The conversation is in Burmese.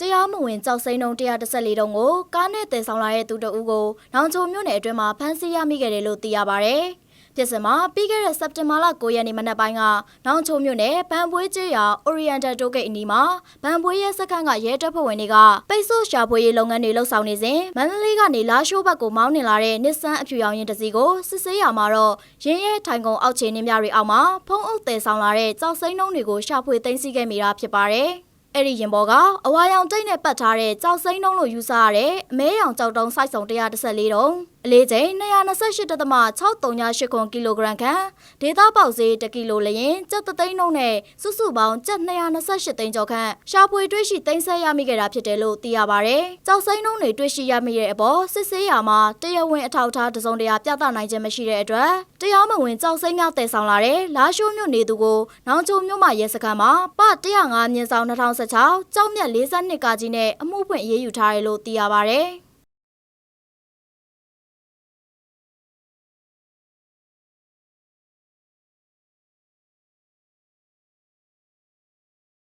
တရားမဝင်ကြောက်စိမ့်နှုံ114တုံးကိုကားနဲ့တည်ဆောင်လာတဲ့သူတအူးကိုနောင်ချုံမြို့နယ်အတွင်းမှာဖမ်းဆီးရမိခဲ့တယ်လို့သိရပါဗျ။ပြစ်စင်မှာပြီးခဲ့တဲ့စက်တင်ဘာလ9ရက်နေ့မနက်ပိုင်းကနောင်ချုံမြို့နယ်ဗန်ပွေးကျေးရွာ Oriental တိုးဂိတ်အနီးမှာဗန်ပွေးရဲစခန်းကရဲတပ်ဖွဲ့ဝင်တွေကပိတ်ဆို့ရှာဖွေရေးလုပ်ငန်းတွေလှုပ်ဆောင်နေစဉ်မန္တလေးကနေလာရှိုးဘက်ကိုမောင်းနှင်လာတဲ့နစ်ဆန်အဖြူရောင်ရင်တစ်စီးကိုစစ်ဆေးရမှာတော့ရင်းရဲထိုင်ကုန်အောက်ခြေနှင်းများတွေအောက်မှာဖုံးအုပ်တည်ဆောင်လာတဲ့ကြောက်စိမ့်နှုံတွေကိုရှာဖွေသိမ်းဆည်းခဲ့မိတာဖြစ်ပါတယ်။ အဲ့ဒီရင်ဘော်ကအဝါရောင်တိတ်နဲ့ပတ်ထားတဲ့ကြောက်စိမ့်နှုံးလို့ယူဆရတဲ့အမဲရောင်ကြောက်တုံးစိုက်စုံ114တုံးအလေးချိန်228.638ကီလိုဂရမ်ခန့်ဒေတာပေါက်ဈေး1ကီလိုလျင်ကျပ်သိန်းနှုံးနဲ့စုစုပေါင်းကျပ်228သိန်းကျော်ခန့်ရှာဖွေတွေ့ရှိသိမ်းဆည်းရမိခဲ့တာဖြစ်တယ်လို့သိရပါဗျ။ကြောက်စိမ့်နှုံးတွေတွေ့ရှိရမိတဲ့အပေါ်စစ်ဆေးရမှာတရားဝင်အထောက်အထားတစုံတရာပြသနိုင်ခြင်းမရှိတဲ့အတွက်တရားမဝင်ကြောက်စိမ့်များတည်ဆောင်လာတဲ့လာရှိုးမြို့နေသူကိုနောင်ချုံမြို့မှာရဲစခန်းမှာပ105မြင်းဆောင်2016ကြောက်မြတ်42ကကြီးနဲ့အမှုဖွင့်အရေးယူထားတယ်လို့သိရပါဗျ။